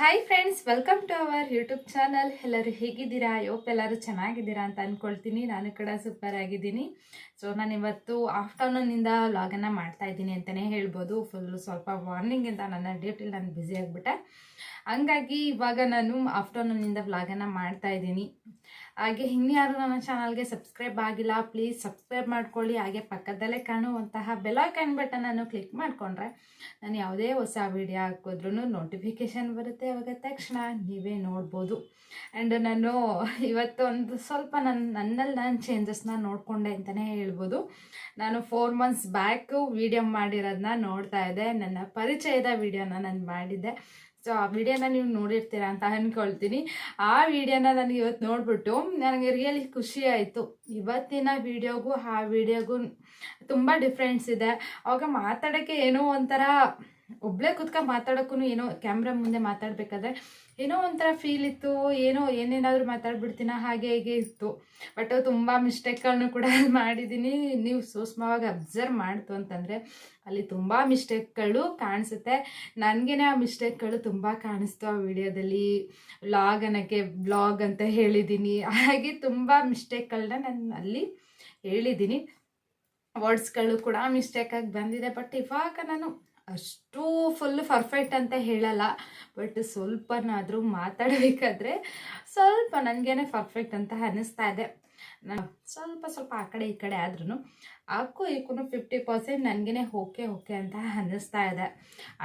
Hi friends welcome to our YouTube channel ಎಲ್ಲರೂ ಹೇಗಿದ್ದೀರಾ? ಯೋಪ್ ಎಲ್ಲರೂ ಚೆನ್ನಾಗಿದ್ದೀರಾ ಅಂತ ಅಂದ್ಕೊಳ್ತೀನಿ ನಾನು ಕೂಡ ಸೂಪರ್ ಆಗಿದ್ದೀನಿ. ಸೊ ನಾನು ಇವತ್ತು ಆಫ್ಟರ್ನೂನಿಂದ ವ್ಲಾಗನ್ನು ಮಾಡ್ತಾ ಇದ್ದೀನಿ ಅಂತಲೇ ಹೇಳ್ಬೋದು. ಫುಲ್ಲು ಸ್ವಲ್ಪ ಮಾರ್ನಿಂಗಿಂದ ನನ್ನ ಡ್ಯೂಟಿಲಿ ನಾನು ಬ್ಯುಸಿ ಆಗಿಬಿಟ್ಟೆ. ಹಂಗಾಗಿ ಇವಾಗ ನಾನು ಆಫ್ಟರ್ನೂನಿಂದ ವ್ಲಾಗನ್ನು ಮಾಡ್ತಾ ಇದ್ದೀನಿ. ಹಾಗೆ ಇನ್ಯಾರು ನನ್ನ ಚಾನಲ್ಗೆ ಸಬ್ಸ್ಕ್ರೈಬ್ ಆಗಿಲ್ಲ ಪ್ಲೀಸ್ ಸಬ್ಸ್ಕ್ರೈಬ್ ಮಾಡ್ಕೊಳ್ಳಿ. ಹಾಗೆ ಪಕ್ಕದಲ್ಲೇ ಕಾಣುವಂತಹ ಬೆಲಾಕನ್ ಬಟನನ್ನು ಕ್ಲಿಕ್ ಮಾಡಿಕೊಂಡ್ರೆ ನಾನು ಯಾವುದೇ ಹೊಸ ವಿಡಿಯೋ ಹಾಕಿದ್ರೂ ನೋಟಿಫಿಕೇಷನ್ ಬರುತ್ತೆ ಅವಾಗ ತಕ್ಷಣ ನೀವೇ ನೋಡ್ಬೋದು. ಆ್ಯಂಡ್ ನಾನು ಇವತ್ತು ಒಂದು ಸ್ವಲ್ಪ ನನ್ನ ನನ್ನಲ್ಲಿ ನಾನು ಚೇಂಜಸ್ನ ನೋಡಿಕೊಂಡೆ ಅಂತಲೇ ಹೇಳ್ಬೋದು. ನಾನು ಫೋರ್ ಮಂತ್ಸ್ ಬ್ಯಾಕು ವಿಡಿಯೋ ಮಾಡಿರೋದನ್ನ ನೋಡ್ತಾ ಇದ್ದೆ. ನನ್ನ ಪರಿಚಯದ ವೀಡಿಯೋನ ನಾನು ಮಾಡಿದ್ದೆ. ಸೊ ಆ ವಿಡಿಯೋನ ನೀವು ನೋಡಿರ್ತೀರ ಅಂತ ಅಂದ್ಕೊಳ್ತೀನಿ ಆ ವಿಡಿಯೋನ ನನಗೆ ಇವತ್ತು ನೋಡ್ಬಿಟ್ಟು ನನಗೆ ರಿಯಲಿ ಖುಷಿ ಆಯಿತು. ಇವತ್ತಿನ ವಿಡಿಯೋಗೂ, ಆ ವಿಡಿಯೋಗೂ ತುಂಬ ಡಿಫ್ರೆನ್ಸ್ ಇದೆ. ಅವಾಗ ಮಾತಾಡೋಕ್ಕೆ ಏನೋ ಒಂಥರ ಒಬ್ಬಳೇ ಕುತ್ಕೊಂಡು ಮಾತಾಡೋಕ್ಕೂ ಏನೋ ಕ್ಯಾಮ್ರಾ ಮುಂದೆ ಮಾತಾಡ್ಬೇಕಾದ್ರೆ ಏನೋ ಒಂಥರ ಫೀಲ್ ಇತ್ತು, ಏನೋ ಏನೇನಾದರೂ ಮಾತಾಡ್ಬಿಡ್ತೀನ ಹಾಗೆ ಹೇಗೆ ಇತ್ತು. ಬಟ್ ತುಂಬ ಮಿಸ್ಟೇಕ್ಗಳನ್ನು ಕೂಡ ಮಾಡಿದ್ದೀನಿ ನೀವು ಸೂಕ್ಷ್ಮವಾಗಿ ಅಬ್ಸರ್ವ್ ಮಾಡ್ತು ಅಂತಂದರೆ ಅಲ್ಲಿ ತುಂಬ ಮಿಸ್ಟೇಕ್ಗಳು ಕಾಣಿಸುತ್ತೆ. ನನಗೇನೆ ಆ ಮಿಸ್ಟೇಕ್ಗಳು ತುಂಬ ಕಾಣಿಸ್ತು ಆ ವಿಡಿಯೋದಲ್ಲಿ. ವ್ಲಾಗ್ ಅನ್ನೋಕ್ಕೆ ಬ್ಲಾಗ್ ಅಂತ ಹೇಳಿದ್ದೀನಿ ಹಾಗೆ ತುಂಬ ಮಿಸ್ಟೇಕ್ಗಳನ್ನ ನಾನು ಅಲ್ಲಿ ಹೇಳಿದ್ದೀನಿ ವರ್ಡ್ಸ್ಗಳು ಕೂಡ ಮಿಸ್ಟೇಕಾಗಿ ಬಂದಿದೆ. ಬಟ್ ಇವಾಗ ನಾನು ಅಷ್ಟು ಫುಲ್ ಪರ್ಫೆಕ್ಟ್ ಅಂತ ಹೇಳಲ್ಲ ಬಟ್ ಸ್ವಲ್ಪನಾದರೂ ಮಾತಾಡಬೇಕಾದ್ರೆ ಸ್ವಲ್ಪ ನನಗೇನೆ ಪರ್ಫೆಕ್ಟ್ ಅಂತ ಅನ್ನಿಸ್ತಾ ಇದೆ. ನಾನು ಸ್ವಲ್ಪ ಸ್ವಲ್ಪ ಆ ಕಡೆ ಈ ಕಡೆ ಆದ್ರೂ ಆಕು ಈಕೂ ಫಿಫ್ಟಿ ಪರ್ಸೆಂಟ್ ನನಗೇ ಓಕೆ ಓಕೆ ಅಂತ ಅನ್ನಿಸ್ತಾ ಇದೆ.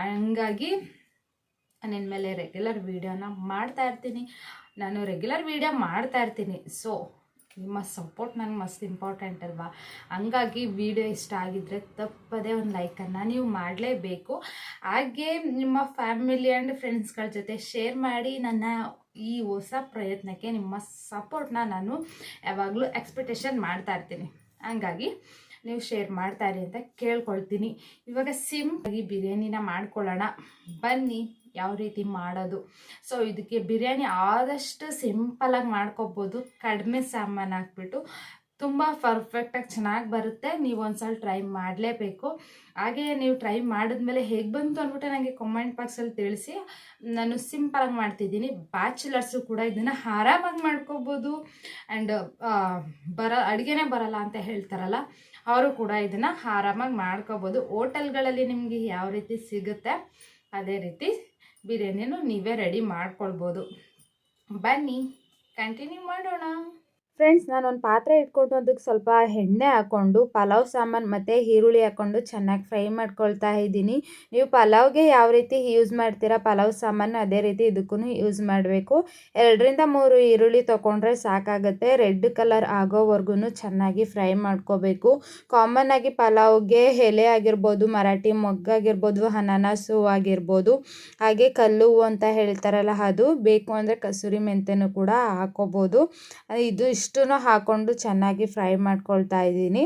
ಹಂಗಾಗಿ ನಾನು ಮೇಲೆ ರೆಗ್ಯುಲರ್ ವೀಡಿಯೋನ ಮಾಡ್ತಾ ಇರ್ತೀನಿ. ನಾನು ರೆಗ್ಯುಲರ್ ವೀಡಿಯೋ ಮಾಡ್ತಾ ಇರ್ತೀನಿ. ಸೊ ನಿಮ್ಮ ಸಪೋರ್ಟ್ ನನಗೆ ಮಸ್ತ್ ಇಂಪಾರ್ಟೆಂಟ್ ಅಲ್ವಾ? ಹಂಗಾಗಿ ವಿಡಿಯೋ ಇಷ್ಟ ಆಗಿದ್ರೆ ತಪ್ಪದೇ ಒಂದು ಲೈಕನ್ನು ನೀವು ಮಾಡಲೇಬೇಕು. ಹಾಗೆ ನಿಮ್ಮ ಫ್ಯಾಮಿಲಿ ಆ್ಯಂಡ್ ಫ್ರೆಂಡ್ಸ್ಗಳ ಜೊತೆ ಶೇರ್ ಮಾಡಿ ನನ್ನ ಈ ಹೊಸ ಪ್ರಯತ್ನಕ್ಕೆ ನಿಮ್ಮ ಸಪೋರ್ಟ್ನ ನಾನು ಯಾವಾಗಲೂ ಎಕ್ಸ್ಪೆಕ್ಟೇಷನ್ ಮಾಡ್ತಾ ಇರ್ತೀನಿ. ಹಂಗಾಗಿ ನೀವು ಶೇರ್ ಮಾಡ್ತಾ ಇರಿ ಅಂತ ಕೇಳ್ಕೊಳ್ತೀನಿ. ಇವಾಗ ಸಿಂಪಾಗಿ ಬಿರಿಯಾನಿನ ಮಾಡ್ಕೊಳ್ಳೋಣ. ಬನ್ನಿ. ಯಾವ ರೀತಿ ಮಾಡೋದು. ಸೊ ಇದಕ್ಕೆ ಬಿರಿಯಾನಿ ಆದಷ್ಟು ಸಿಂಪಲಾಗಿ ಮಾಡ್ಕೊಬೋದು. ಕಡಿಮೆ ಸಾಮಾನು ಹಾಕ್ಬಿಟ್ಟು ತುಂಬ ಪರ್ಫೆಕ್ಟಾಗಿ ಚೆನ್ನಾಗಿ ಬರುತ್ತೆ. ನೀವು ಒಂದ್ಸಲ ಟ್ರೈ ಮಾಡಲೇಬೇಕು. ಹಾಗೆ ನೀವು ಟ್ರೈ ಮಾಡಿದ್ಮೇಲೆ ಹೇಗೆ ಬಂತು ಅಂದ್ಬಿಟ್ಟು ನನಗೆ ಕಮೆಂಟ್ ಬಾಕ್ಸಲ್ಲಿ ತಿಳಿಸಿ. ನಾನು ಸಿಂಪಲಾಗಿ ಮಾಡ್ತಿದ್ದೀನಿ. ಬ್ಯಾಚುಲರ್ಸು ಕೂಡ ಇದನ್ನು ಆರಾಮಾಗಿ ಮಾಡ್ಕೋಬೋದು. ಆ್ಯಂಡ್ ಬರ, ಅಡುಗೆನೇ ಬರಲ್ಲ ಅಂತ ಹೇಳ್ತಾರಲ್ಲ, ಅವರು ಕೂಡ ಇದನ್ನು ಆರಾಮಾಗಿ ಮಾಡ್ಕೋಬೋದು. ಹೋಟೆಲ್ಗಳಲ್ಲಿ ನಿಮಗೆ ಯಾವ ರೀತಿ ಸಿಗುತ್ತೆ, ಅದೇ ರೀತಿ ಬಿರಿಯಾನಿನೂ ನೀವೇ ರೆಡಿ ಮಾಡ್ಕೊಳ್ಬೋದು. ಬನ್ನಿ ಕಂಟಿನ್ಯೂ ಮಾಡೋಣ. ಫ್ರೆಂಡ್ಸ್ ನಾನು ಒಂದು ಪಾತ್ರೆ ಇಟ್ಕೊಂಡು ಅದಕ್ಕೆ ಸ್ವಲ್ಪ ಎಣ್ಣೆ ಹಾಕ್ಕೊಂಡು, ಪಲಾವ್ ಸಾಮಾನು ಮತ್ತು ಈರುಳ್ಳಿ ಹಾಕ್ಕೊಂಡು ಚೆನ್ನಾಗಿ ಫ್ರೈ ಮಾಡ್ಕೊಳ್ತಾ ಇದ್ದೀನಿ. ನೀವು ಪಲಾವ್ಗೆ ಯಾವ ರೀತಿ ಯೂಸ್ ಮಾಡ್ತೀರಾ, ಪಲಾವ್ ಸಾಮಾನು ಅದೇ ರೀತಿ ಇದಕ್ಕೂ ಯೂಸ್ ಮಾಡಬೇಕು. ಎರಡರಿಂದ ಮೂರು ಈರುಳ್ಳಿ ತೊಗೊಂಡ್ರೆ ಸಾಕಾಗುತ್ತೆ. ರೆಡ್ ಕಲರ್ ಆಗೋವರೆಗೂ ಚೆನ್ನಾಗಿ ಫ್ರೈ ಮಾಡ್ಕೋಬೇಕು. ಕಾಮನ್ ಆಗಿ ಪಲಾವ್ಗೆ ಎಲೆ ಆಗಿರ್ಬೋದು, ಮರಾಠಿ ಮೊಗ್ಗಾಗಿರ್ಬೋದು ಅನಾನಸು ಆಗಿರ್ಬೋದು, ಹಾಗೆ ಕಲ್ಲು ಅಂತ ಹೇಳ್ತಾರಲ್ಲ ಅದು, ಬೇಕು ಅಂದರೆ ಕಸೂರಿ ಮೆಂತೆನೂ ಕೂಡ ಹಾಕೋಬೋದು. ಇದು ಇಷ್ಟು ಹಾಕ್ಕೊಂಡು ಚೆನ್ನಾಗಿ ಫ್ರೈ ಮಾಡ್ಕೊಳ್ತಾ ಇದ್ದೀನಿ.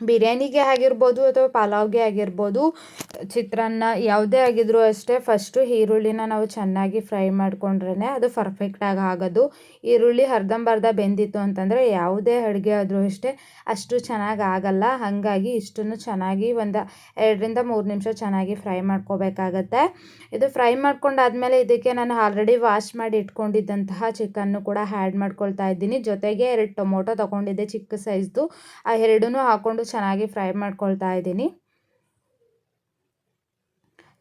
ಬಿರಿಯಾನಿಗೆ ಆಗಿರ್ಬೋದು ಅಥವಾ ಪಲಾವ್ಗೆ ಆಗಿರ್ಬೋದು, ಚಿತ್ರಾನ್ನ ಯಾವುದೇ ಆಗಿದ್ರೂ ಅಷ್ಟೇ ಫಸ್ಟು ಈರುಳ್ಳಿನ ನಾವು ಚೆನ್ನಾಗಿ ಫ್ರೈ ಮಾಡಿಕೊಂಡ್ರೇ ಅದು ಪರ್ಫೆಕ್ಟಾಗಿ ಆಗೋದು. ಈರುಳ್ಳಿ ಅರ್ಧಂಬರ್ಧ ಬೆಂದಿತ್ತು ಅಂತಂದರೆ ಯಾವುದೇ ಅಡುಗೆ ಆದರೂ ಅಷ್ಟೇ ಅಷ್ಟು ಚೆನ್ನಾಗಿ ಆಗಲ್ಲ. ಹಾಗಾಗಿ ಇಷ್ಟನ್ನು ಚೆನ್ನಾಗಿ ಒಂದು ಎರಡರಿಂದ ಮೂರು ನಿಮಿಷ ಚೆನ್ನಾಗಿ ಫ್ರೈ ಮಾಡ್ಕೋಬೇಕಾಗತ್ತೆ. ಇದು ಫ್ರೈ ಮಾಡ್ಕೊಂಡಾದ್ಮೇಲೆ ಇದಕ್ಕೆ ನಾನು ಆಲ್ರೆಡಿ ವಾಶ್ ಮಾಡಿ ಇಟ್ಕೊಂಡಿದ್ದಂತಹ ಚಿಕನ್ನು ಕೂಡ ಆ್ಯಡ್ ಮಾಡ್ಕೊಳ್ತಾ ಇದ್ದೀನಿ. ಜೊತೆಗೆ ಎರಡು ಟೊಮೊಟೊ ತೊಗೊಂಡಿದ್ದೆ ಚಿಕ್ಕ ಸೈಜ್ದು ಆ ಎರಡೂ ಹಾಕ್ಕೊಂಡು ಚೆನ್ನಾಗಿ ಫ್ರೈ ಮಾಡ್ಕೊಳ್ತಾ ಇದ್ದೀನಿ.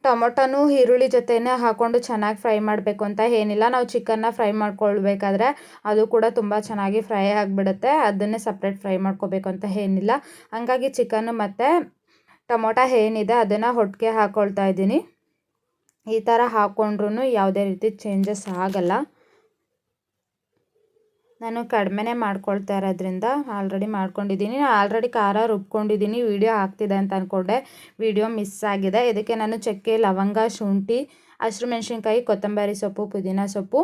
ಟೊಮೊಟೊನು ಈರುಳ್ಳಿ ಜೊತೆನೇ ಹಾಕ್ಕೊಂಡು ಚೆನ್ನಾಗಿ ಫ್ರೈ ಮಾಡಬೇಕು ಅಂತ ಏನಿಲ್ಲ. ನಾವು ಚಿಕನ್ನ ಫ್ರೈ ಮಾಡ್ಕೊಳ್ಬೇಕಾದ್ರೆ ಅದು ಕೂಡ ತುಂಬ ಚೆನ್ನಾಗಿ ಫ್ರೈ ಆಗಿಬಿಡುತ್ತೆ. ಅದನ್ನೇ ಸಪ್ರೇಟ್ ಫ್ರೈ ಮಾಡ್ಕೋಬೇಕು ಅಂತ ಏನಿಲ್ಲ. ಹಾಗಾಗಿ ಚಿಕನ್ನು ಮತ್ತು ಟೊಮೊಟೊ ಏನಿದೆ ಅದನ್ನು ಹೊಟ್ಟಿಗೆ ಹಾಕ್ಕೊಳ್ತಾ ಇದ್ದೀನಿ. ಈ ಥರ ಹಾಕ್ಕೊಂಡ್ರೂ ಯಾವುದೇ ರೀತಿ ಚೇಂಜಸ್ ಆಗಲ್ಲ. ನಾನು ಕಡಿಮೆನೇ ಮಾಡ್ಕೊಳ್ತಾ ಇರೋದ್ರಿಂದ ಆಲ್ರೆಡಿ ಮಾಡ್ಕೊಂಡಿದ್ದೀನಿ. ಆಲ್ರೆಡಿ ಖಾರ ರುಬ್ಕೊಂಡಿದ್ದೀನಿ. ವೀಡಿಯೋ ಆಗ್ತಿದೆ ಅಂತ ಅಂದ್ಕೊಂಡೆ ವೀಡಿಯೋ ಮಿಸ್ ಆಗಿದೆ. ಇದಕ್ಕೆ ನಾನು ಚಕ್ಕೆ, ಲವಂಗ, ಶುಂಠಿ, ಹಸಿರು ಮೆಣಸಿನ್ಕಾಯಿ, ಕೊತ್ತಂಬರಿ ಸೊಪ್ಪು, ಪುದೀನ ಸೊಪ್ಪು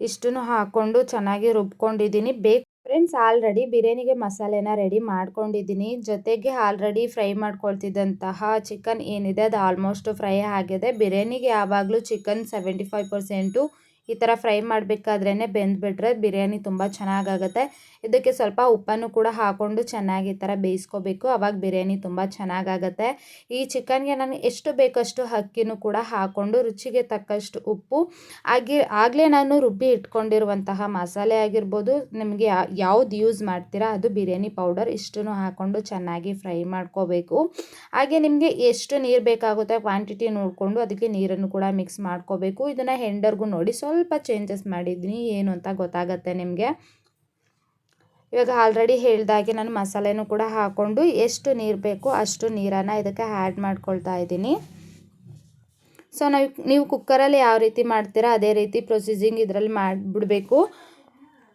ಇಷ್ಟನ್ನು ಹಾಕ್ಕೊಂಡು ಚೆನ್ನಾಗಿ ರುಬ್ಕೊಂಡಿದ್ದೀನಿ. ಬೇಕು ಫ್ರೆಂಡ್ಸ್ ಆಲ್ರೆಡಿ ಬಿರಿಯಾನಿಗೆ ಮಸಾಲೆನ ರೆಡಿ ಮಾಡ್ಕೊಂಡಿದ್ದೀನಿ. ಜೊತೆಗೆ ಆಲ್ರೆಡಿ ಫ್ರೈ ಮಾಡ್ಕೊಳ್ತಿದ್ದಂತಹ ಚಿಕನ್ ಏನಿದೆ, ಅದು ಆಲ್ಮೋಸ್ಟ್ ಫ್ರೈ ಆಗಿದೆ. ಬಿರಿಯಾನಿಗೆ ಯಾವಾಗಲೂ ಚಿಕನ್ ಸೆವೆಂಟಿ ಫೈವ್ ಪರ್ಸೆಂಟು ಈ ಥರ ಫ್ರೈ ಮಾಡಬೇಕಾದ್ರೇ ಬೆಂದ್ಬಿಟ್ರೆ ಬಿರಿಯಾನಿ ತುಂಬ ಚೆನ್ನಾಗಾಗುತ್ತೆ. ಇದಕ್ಕೆ ಸ್ವಲ್ಪ ಉಪ್ಪನ್ನು ಕೂಡ ಹಾಕ್ಕೊಂಡು ಚೆನ್ನಾಗಿ ಈ ಥರ ಬೇಯಿಸ್ಕೋಬೇಕು. ಆವಾಗ ಬಿರಿಯಾನಿ ತುಂಬ ಚೆನ್ನಾಗಾಗತ್ತೆ. ಈ ಚಿಕನ್ಗೆ ನಾನು ಎಷ್ಟು ಬೇಕಷ್ಟು ಅಕ್ಕಿನೂ ಕೂಡ ಹಾಕ್ಕೊಂಡು ರುಚಿಗೆ ತಕ್ಕಷ್ಟು ಉಪ್ಪು, ಹಾಗೆ ಆಗಲೇ ನಾನು ರುಬ್ಬಿ ಇಟ್ಕೊಂಡಿರುವಂತಹ ಮಸಾಲೆ ಆಗಿರ್ಬೋದು, ನಿಮಗೆ ಯಾವ್ದು ಯೂಸ್ ಮಾಡ್ತೀರಾ ಅದು ಬಿರಿಯಾನಿ ಪೌಡರ್ ಇಷ್ಟನ್ನು ಹಾಕ್ಕೊಂಡು ಚೆನ್ನಾಗಿ ಫ್ರೈ ಮಾಡ್ಕೋಬೇಕು. ಹಾಗೆ ನಿಮಗೆ ಎಷ್ಟು ನೀರು ಬೇಕಾಗುತ್ತೆ ಕ್ವಾಂಟಿಟಿ ನೋಡಿಕೊಂಡು ಅದಕ್ಕೆ ನೀರನ್ನು ಕೂಡ ಮಿಕ್ಸ್ ಮಾಡ್ಕೋಬೇಕು. ಇದನ್ನು ಹೆಂಡರ್ಗೂ ನೋಡಿ, ಸ್ವಲ್ಪ ಚೇಂಜಸ್ ಮಾಡಿದ್ದೀನಿ ಏನು ಅಂತ ಗೊತ್ತಾಗತ್ತೆ ನಿಮಗೆ. ಇವಾಗ ಆಲ್ರೆಡಿ ಹೇಳಿದಾಗೆ ನಾನು ಮಸಾಲೆನೂ ಕೂಡ ಹಾಕ್ಕೊಂಡು ಎಷ್ಟು ನೀರು ಬೇಕು ಅಷ್ಟು ನೀರನ್ನು ಇದಕ್ಕೆ ಆ್ಯಡ್ ಮಾಡ್ಕೊಳ್ತಾ ಇದ್ದೀನಿ. ಸೊ ನಾವು ನೀವು ಕುಕ್ಕರಲ್ಲಿ ಯಾವ ರೀತಿ ಮಾಡ್ತೀರಾ ಅದೇ ರೀತಿ ಪ್ರೊಸೀಜಿಂಗ್ ಇದರಲ್ಲಿ ಮಾಡಿಬಿಡಬೇಕು.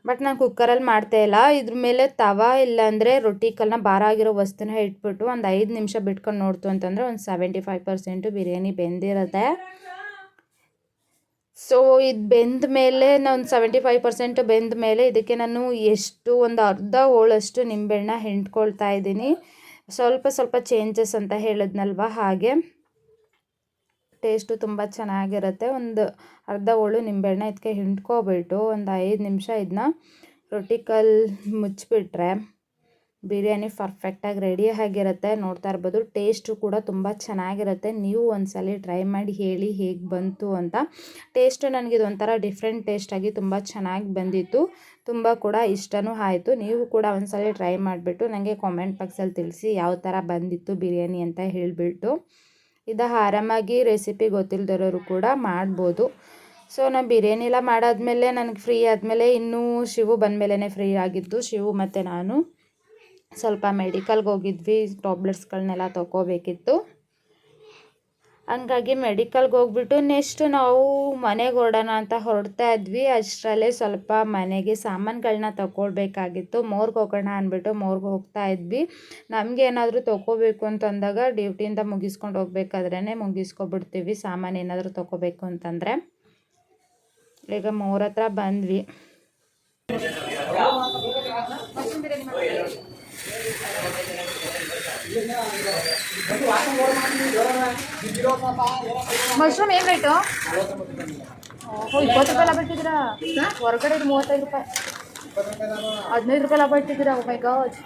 ಬಟ್ ನಾನು ಕುಕ್ಕರಲ್ಲಿ ಮಾಡ್ತಾ ಇಲ್ಲ. ಇದ್ರ ಮೇಲೆ ತವ ಇಲ್ಲಾಂದರೆ ರೊಟ್ಟಿ ಕಲ್ಲನ್ನ ಭಾರ ಆಗಿರೋ ವಸ್ತುನ ಇಟ್ಬಿಟ್ಟು ಒಂದು ಐದು ನಿಮಿಷ ಬಿಟ್ಕೊಂಡು ನೋಡ್ತು ಅಂತಂದರೆ ಒಂದು ಸೆವೆಂಟಿ ಫೈವ್ ಪರ್ಸೆಂಟು ಬಿರಿಯಾನಿ ಬೆಂದಿರುತ್ತೆ. ಸೊ ಇದು ಬೆಂದ ಮೇಲೆ ನಾನು ಸೆವೆಂಟಿ ಫೈವ್ ಪರ್ಸೆಂಟ್ ಬೆಂದ ಮೇಲೆ ಇದಕ್ಕೆ ನಾನು ಎಷ್ಟು ಒಂದು ಅರ್ಧ ಹೋಳಷ್ಟು ನಿಂಬೆಹಣ್ಣ ಹಿಂಡ್ಕೊಳ್ತಾ ಇದ್ದೀನಿ. ಸ್ವಲ್ಪ ಸ್ವಲ್ಪ ಚೇಂಜಸ್ ಅಂತ ಹೇಳಿದ್ನಲ್ವ ಹಾಗೆ. ಟೇಸ್ಟು ತುಂಬ ಚೆನ್ನಾಗಿರುತ್ತೆ. ಒಂದು ಅರ್ಧ ಹೋಳು ನಿಂಬೆಹಣ್ಣ ಇದಕ್ಕೆ ಹಿಂಡ್ಕೊಬಿಟ್ಟು ಒಂದು ಐದು ನಿಮಿಷ ಇದನ್ನ ರೊಟ್ಟಿ ಕಲ್ಲು ಮುಚ್ಚಿಬಿಟ್ರೆ ಬಿರಿಯಾನಿ ಪರ್ಫೆಕ್ಟಾಗಿ ರೆಡಿ ಆಗಿರುತ್ತೆ. ನೋಡ್ತಾ ಇರ್ಬೋದು ಟೇಸ್ಟು ಕೂಡ ತುಂಬ ಚೆನ್ನಾಗಿರುತ್ತೆ. ನೀವು ಒಂದ್ಸಲ ಟ್ರೈ ಮಾಡಿ ಹೇಳಿ ಹೇಗೆ ಬಂತು ಅಂತ. ಟೇಸ್ಟು ನನಗೆ ಒಂಥರ ಡಿಫ್ರೆಂಟ್ ಟೇಸ್ಟಾಗಿ ತುಂಬ ಚೆನ್ನಾಗಿ ಬಂದಿತ್ತು. ತುಂಬ ಕೂಡ ಇಷ್ಟನೂ ಆಯಿತು. ನೀವು ಕೂಡ ಒಂದ್ಸಲ ಟ್ರೈ ಮಾಡಿಬಿಟ್ಟು ನನಗೆ ಕಾಮೆಂಟ್ ಬಾಕ್ಸಲ್ಲಿ ತಿಳಿಸಿ ಯಾವ ಥರ ಬಂದಿತ್ತು ಬಿರಿಯಾನಿ ಅಂತ ಹೇಳಿಬಿಟ್ಟು. ಇದು ಆರಾಮಾಗಿ ರೆಸಿಪಿ ಗೊತ್ತಿಲ್ಲದಿರೋರು ಕೂಡ ಮಾಡ್ಬೋದು. ಸೊ ನಾನು ಬಿರಿಯಾನಿ ಎಲ್ಲ ಮಾಡಾದ್ಮೇಲೆ, ನನಗೆ ಫ್ರೀ ಆದಮೇಲೆ ಇನ್ನೂ ಶಿವು ಬಂದಮೇಲೆ ಫ್ರೀ ಆಗಿದ್ದು, ಶಿವು ಮತ್ತು ನಾನು. ಸ್ವಲ್ಪ ಮೆಡಿಕಲ್ಗೆ ಹೋಗಿದ್ವಿ, ಟ್ಯಾಬ್ಲೆಟ್ಸ್ಗಳನ್ನೆಲ್ಲ ತೊಗೋಬೇಕಿತ್ತು. ಹಂಗಾಗಿ ಮೆಡಿಕಲ್ಗೆ ಹೋಗ್ಬಿಟ್ಟು ನೆಕ್ಸ್ಟ್ ನಾವು ಮನೆಗೆ ಹೊರಡೋಣ ಅಂತ ಹೊರಡ್ತಾ ಇದ್ವಿ. ಅಷ್ಟರಲ್ಲೇ ಸ್ವಲ್ಪ ಮನೆಗೆ ಸಾಮಾನುಗಳನ್ನ ತಗೊಳ್ಬೇಕಾಗಿತ್ತು. ಮೋರ್ಗೆ ಹೋಗೋಣ ಅಂದ್ಬಿಟ್ಟು ಮೋರ್ಗೆ ಹೋಗ್ತಾ ಇದ್ವಿ. ನಮಗೆ ಏನಾದರೂ ತೊಗೋಬೇಕು ಅಂತಂದಾಗ ಡ್ಯೂಟಿಯಿಂದ ಮುಗಿಸ್ಕೊಂಡು ಹೋಗ್ಬೇಕಾದ್ರೇ ಮುಗಿಸ್ಕೊಬಿಡ್ತೀವಿ. ಸಾಮಾನು ಏನಾದರೂ ತೊಗೋಬೇಕು ಅಂತಂದರೆ. ಈಗ ಮೋರ್ ಹತ್ರ ಬಂದ್ವಿ. ಮಶ್ರೂಮ್ ಏನು ರೇಟು ಇಪ್ಪತ್ತು ರೂಪಾಯಿ ಲಾಭ ಇಟ್ಟಿದ್ದೀರಾ? ಹೊರಗಡೆ ಇದು ಮೂವತ್ತೈದು ರೂಪಾಯಿ. ಹದಿನೈದು ರೂಪಾಯಿ ಲಾಭ ಇಟ್ಟಿದ್ದೀರಾ? ಮೈ ಗಾಜ್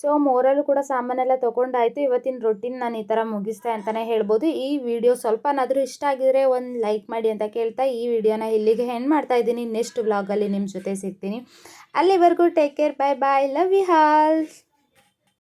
ಸೊ ಮೋರಲ್ಲೂ ಕೂಡ ಸಾಮಾನೆಲ್ಲ ತೊಗೊಂಡಾಯ್ತು. ಇವತ್ತಿನ ರೊಟ್ಟಿನ ನಾನು ಈ ಥರ ಮುಗಿಸ್ತೆ ಅಂತಲೇ ಹೇಳ್ಬೋದು. ಈ ವಿಡಿಯೋ ಸ್ವಲ್ಪನಾದರೂ ಇಷ್ಟ ಆಗಿದ್ರೆ ಒಂದು ಲೈಕ್ ಮಾಡಿ ಅಂತ ಕೇಳ್ತಾ ಈ ವಿಡಿಯೋನ ಇಲ್ಲಿಗೆ ಹೆಣ್ ಮಾಡ್ತಾ ಇದ್ದೀನಿ. ನೆಕ್ಸ್ಟ್ ವ್ಲಾಗಲ್ಲಿ ನಿಮ್ಮ ಜೊತೆ ಸಿಗ್ತೀನಿ. ಅಲ್ಲಿವರೆಗೂ take care bye bye love you all